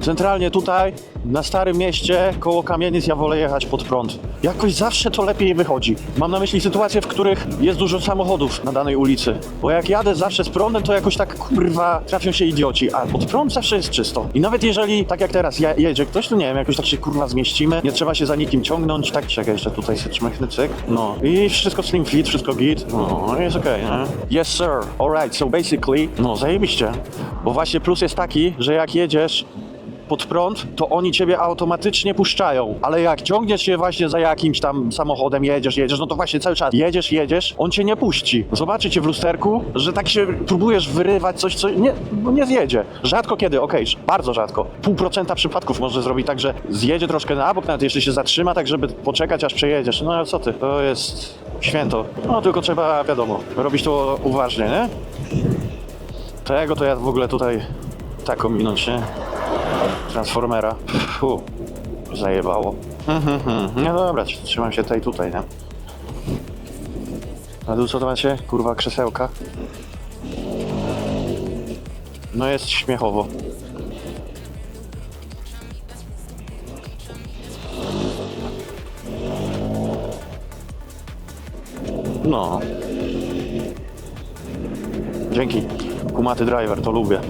Centralnie tutaj, na Starym Mieście, koło kamienic, ja wolę jechać pod prąd. Jakoś zawsze to lepiej wychodzi. Mam na myśli sytuacje, w których jest dużo samochodów na danej ulicy. Bo jak jadę zawsze z prądem, to jakoś tak, kurwa, trafią się idioci. A pod prąd zawsze jest czysto. I nawet jeżeli, tak jak teraz, ja, jedzie ktoś, to nie wiem, jakoś tak się, kurwa, zmieścimy. Nie trzeba się za nikim ciągnąć. Tak, czekaj, jeszcze tutaj się czmychnę, cyk. No. I wszystko slim fit, wszystko git. No, jest okej, nie? Yes, sir. Alright, so basically, no, zajebiście. Bo właśnie plus jest taki, że jak jedziesz pod prąd, to oni ciebie automatycznie puszczają. Ale jak ciągniesz się właśnie za jakimś tam samochodem, jedziesz, jedziesz, no to właśnie cały czas jedziesz, jedziesz, on cię nie puści. Zobaczycie w lusterku, że tak się próbujesz wyrywać coś, co nie, no nie zjedzie. Rzadko kiedy, okej, bardzo rzadko. Pół procenta przypadków może zrobić tak, że zjedzie troszkę na bok, nawet jeśli się zatrzyma, tak żeby poczekać aż przejedziesz. No ale co ty, to jest święto. No tylko trzeba, wiadomo, robić to uważnie, nie? Tego to ja w ogóle tutaj tak ominąć, nie? Transformera. Fu, zajebało. No dobra, trzymam się tutaj, tutaj, nie? A tu co to macie? Kurwa, krzesełka. No jest śmiechowo. No. Dzięki. Kumaty driver, to lubię.